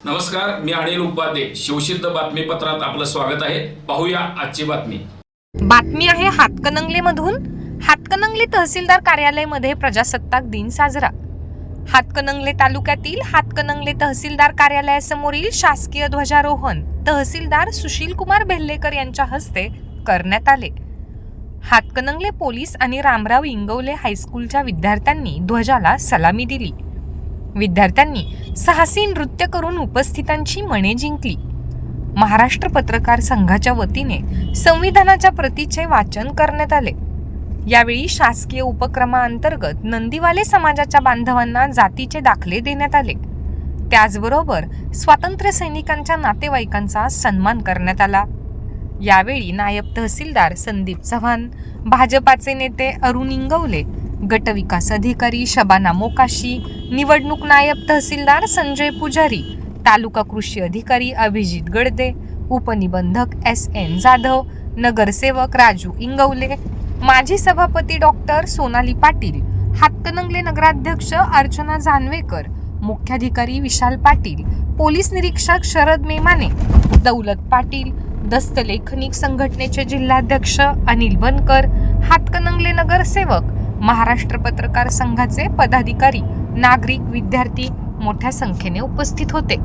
नमस्कार मी अनिल उपाध्ये. शिवसिद्ध बातमीपत्रात आपलं स्वागत आहे. पाहूया आजची बातमी. बातमी आहे हातकणंगले मधून हातकणंगले तहसीलदार कार्यालयामध्ये प्रजासत्ताक दिन साजरा. हातकणंगले तालुक्यातील हातकणंगले तहसीलदार कार्यालयासमोरील शासकीय ध्वजारोहण तहसीलदार सुशील कुमार बेल्लेकर यांच्या हस्ते करण्यात आले. हातकणंगले पोलीस आणि रामराव इंगवले हायस्कूलच्या विद्यार्थ्यांनी ध्वजाला सलामी दिली. विद्यार्थ्यांनी साहसी नृत्य करून उपस्थितांची मने जिंकली. महाराष्ट्र पत्रकार संघाच्या वतीने संविधानाच्या प्रतीचे वाचन करण्यात आले. यावेळी शासकीय उपक्रमाअंतर्गत नंदीवाले समाजाच्या बांधवांना जातीचे दाखले देण्यात आले. त्याचबरोबर स्वातंत्र्य सैनिकांच्या नातेवाईकांचा सन्मान करण्यात आला. यावेळी नायब तहसीलदार संदीप चव्हाण भाजपाचे नेते अरुण इंगवले गटविकास अधिकारी शबाना मोकाशी निवडणूक नायब तहसीलदार संजय पुजारी तालुका कृषी अधिकारी अभिजित गडदे उपनिबंधक एस एन जाधव नगरसेवक राजू इंगवले माजी सभापती डॉक्टर सोनाली पाटील हातकणंगले नगराध्यक्ष अर्चना जानवेकर मुख्याधिकारी विशाल पाटील पोलीस निरीक्षक शरद मेमाने दौलत पाटील दस्तलेखनिक संघटनेचे जिल्हाध्यक्ष अनिल बनकर हातकणंगले नगरसेवक महाराष्ट्र पत्रकार संघाचे पदाधिकारी नागरिक विद्यार्थी मोठ्या संख्येने उपस्थित होते.